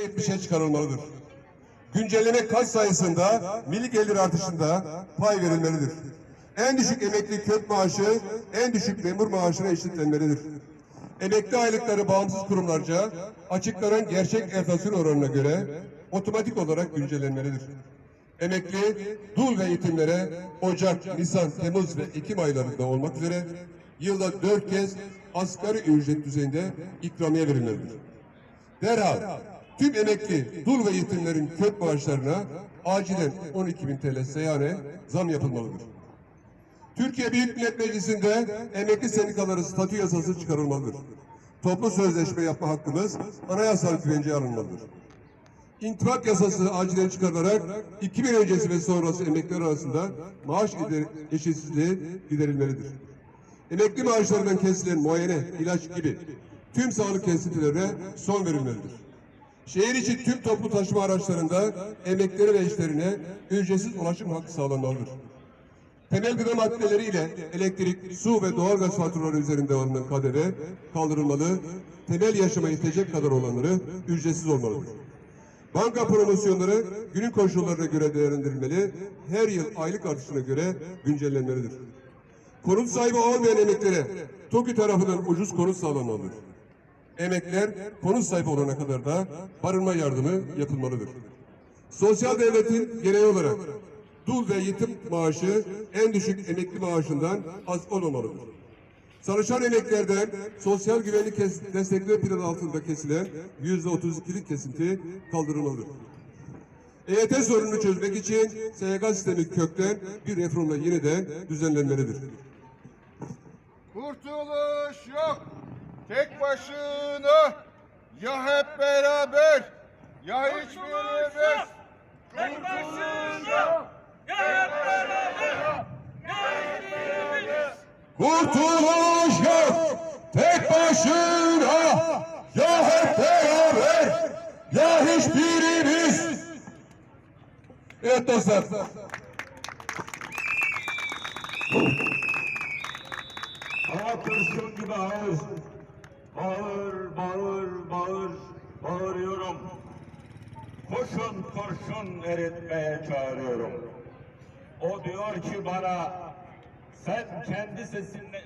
%70'e çıkarılmalıdır. Güncelleme kaç sayısında milli gelir artışında pay verilmelidir. En düşük emekli kök maaşı en düşük memur maaşına eşitlenmelidir. Emekli aylıkları bağımsız kurumlarca açıklanan gerçek enflasyon oranına göre otomatik olarak güncellenmelidir. Emekli, dul ve yetimlere Ocak, Nisan, Temmuz ve Ekim aylarında olmak üzere yılda dört kez asgari ücret düzeyinde ikramiye verilmelidir. Derhal tüm emekli, dul ve yetimlerin kök maaşlarına acilen 12 bin TL seyane zam yapılmalıdır. Türkiye Büyük Millet Meclisi'nde emekli sendikaları statü yasası çıkarılmalıdır. Toplu sözleşme yapma hakkımız anayasal güvenceye alınmalıdır. İntibak yasası acilen çıkarılarak 2000 öncesi ve sonrası emekliler arasında maaş eşitsizliği giderilmelidir. Emekli maaşlarından kesilen muayene, ilaç gibi tüm sağlık kesintilerine son verilmelidir. Şehir içi tüm toplu taşıma araçlarında emeklilere ve eşlerine ücretsiz ulaşım hakkı sağlanmalıdır. Temel gıda maddeleri ile elektrik, su ve doğalgaz faturaları üzerinde alınan KDV kaldırılmalı, temel yaşama yetecek kadar olanları ücretsiz olmalıdır. Banka promosyonları günün koşullarına göre değerlendirilmeli, her yıl aylık artışına göre güncellenmelidir. Konut sahibi olmayan emeklere TOKİ tarafından ucuz konut sağlanmalıdır. Emekler konut sahibi olana kadar da barınma yardımı yapılmalıdır. Sosyal devletin gereği olarak dul ve yetim maaşı en düşük emekli maaşından az olmamalıdır. Çalışan emeklerden sosyal güvenlik destekleme planı altında kesilen yüzde otuz ikilik kesinti kaldırılmalıdır. EYT sorununu çözmek için SGK sistemi kökten bir reformla yeniden düzenlenmelidir. Kurtuluş yok. Tek başına ya hep beraber ya hiçbirimiz. Tek başına ya hep beraber ya hiçbirimiz. Kurtuluş yok tek başına ya hep beraber ya hiçbirimiz. Evet dostlar. Hava kurşun gibi ağır. Bağır, bağır, bağır, bağırıyorum. Kurşun kurşun eritmeye çağırıyorum. O diyor ki bana, sen kendi sesinle